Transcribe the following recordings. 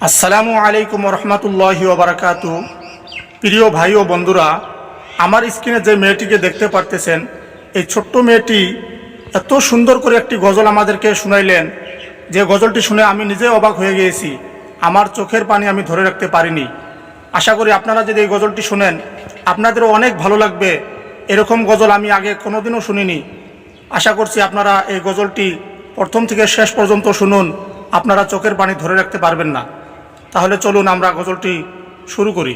আসসালামু আলাইকুম রহমতুল্লাহি ওবরাকাত প্রিয় ভাই ও বন্ধুরা, আমার স্ক্রিনে যে মেয়েটিকে দেখতে পারতেছেন, এই ছোট্ট মেয়েটি এত সুন্দর করে একটি গজল আমাদেরকে শুনাইলেন। যে গজলটি শুনে আমি নিজে অবাক হয়ে গিয়েছি। আমার চোখের পানি আমি ধরে রাখতে পারিনি। আশা করি আপনারা যদি এই গজলটি শুনেন, আপনাদেরও অনেক ভালো লাগবে। এরকম গজল আমি আগে কোনোদিনও শুনিনি। আশা করছি আপনারা এই গজলটি প্রথম থেকে শেষ পর্যন্ত শুনুন। আপনারা চোখের পানি ধরে রাখতে পারবেন না। তাহলে চলুন আমরা গজলটি শুরু করি।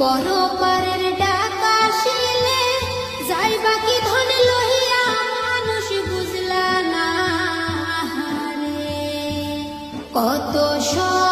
পরপারের ডাকা শিলে যাইবা কি ধন লহিয়া মানুষ বুঝলা না কত সব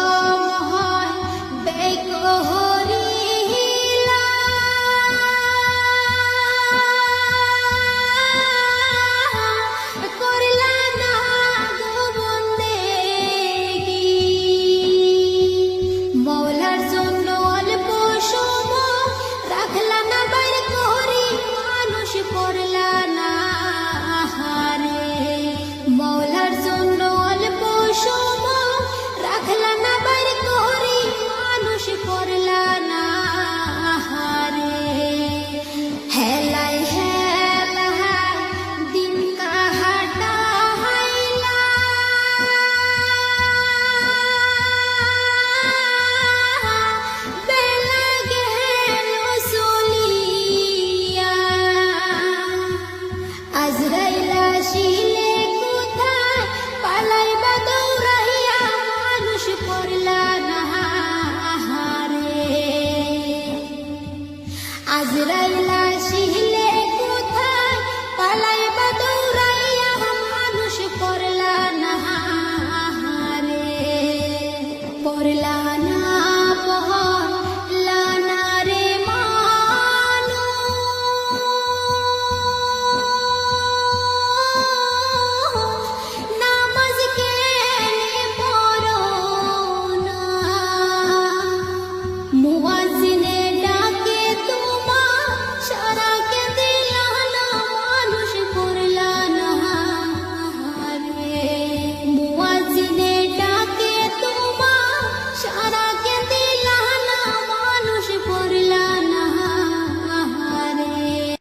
ला